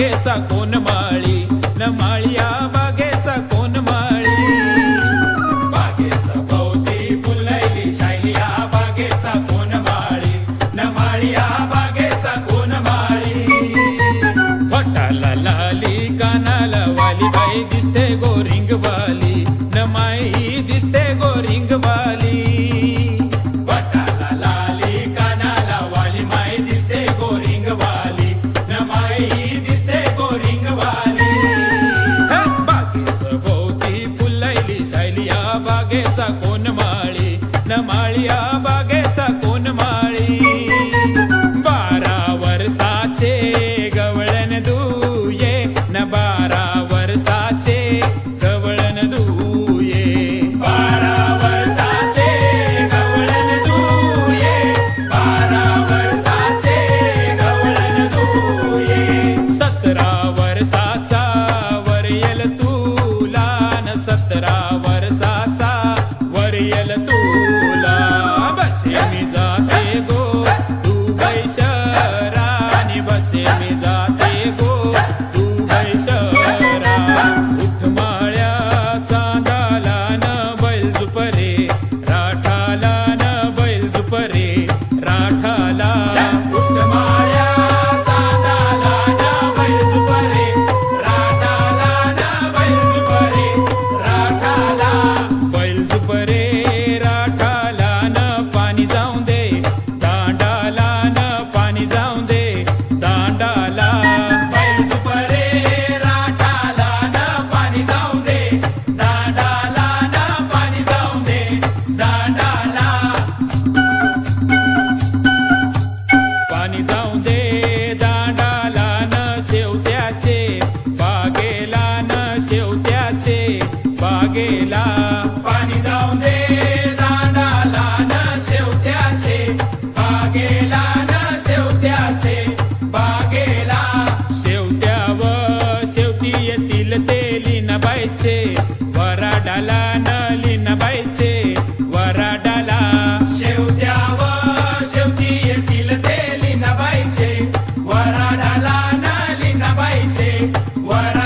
बागेचा कोण माळी? न माळिया बागेचा कोण माळी? बागेचा भोवती फुलैली शैलिया बागेचा कोण माळी? न माळिया बागेचा कोण माळी? फटाला लाली कानाला वाली बाई दिसते गोरिंग बागेचा कोण माळी? न माळी या बागेचा कोण माळी? रे देवा गेला पाणी जाऊन दे दांडाला न शेवत्याचे. बागेला ना शेवत्याचे. बागेला शेवत्याव येतील ते लिनबायचे वराडाला न लिनबायचे वराडाला शेवत्याव शेवटी वराडाला वरा